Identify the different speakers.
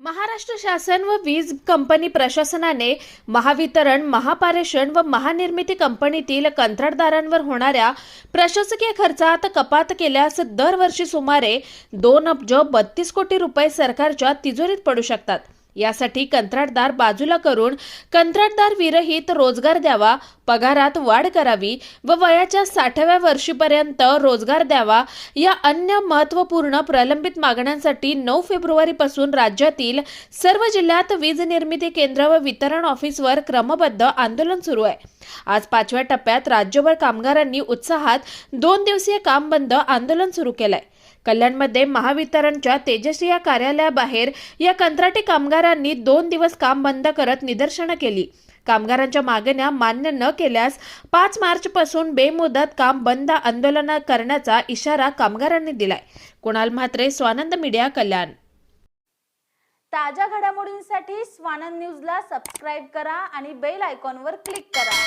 Speaker 1: महाराष्ट्र शासन व वीज कंपनी प्रशासनाने महावितरण महापारेषण व महानिर्मिती कंपनीतील कंत्राटदारांवर होणाऱ्या प्रशासकीय खर्चात कपात केल्यास दरवर्षी सुमारे दोन अब्ज बत्तीस कोटी रुपये सरकारच्या तिजोरीत पडू शकतात. यासाठी कंत्राटदार बाजूला करून कंत्राटदार विरहित रोजगार द्यावा पगारात वाढ करावी व वयाच्या साठाव्या वर्षीपर्यंत रोजगार द्यावा या अन्य महत्त्वपूर्ण प्रलंबित मागण्यांसाठी नऊ फेब्रुवारीपासून राज्यातील सर्व जिल्ह्यात वीज निर्मिती केंद्र व वितरण ऑफिसवर क्रमबद्ध आंदोलन सुरू आहे. आज पाचव्या टप्प्यात राज्यभर कामगारांनी उत्साहात दोन दिवसीय काम बंद आंदोलन सुरू केलंय. कल्याणमध्ये महावितरणच्या तेजस्वी या कार्यालयाबाहेर या कंत्राटी कामगारांनी दोन दिवस काम बंद करत निदर्शनं केली. कामगारांच्या मागण्या मान्य न केल्यास पाच मार्चपासून बेमुदत काम बंद आंदोलन करण्याचा इशारा कामगारांनी दिलाय. कुणाल म्हात्रे स्वानंद मीडिया कल्याण.
Speaker 2: ताज्या घडामोडींसाठी स्वानंद न्यूजला सबस्क्राईब करा आणि बेल आयकॉनवर क्लिक करा.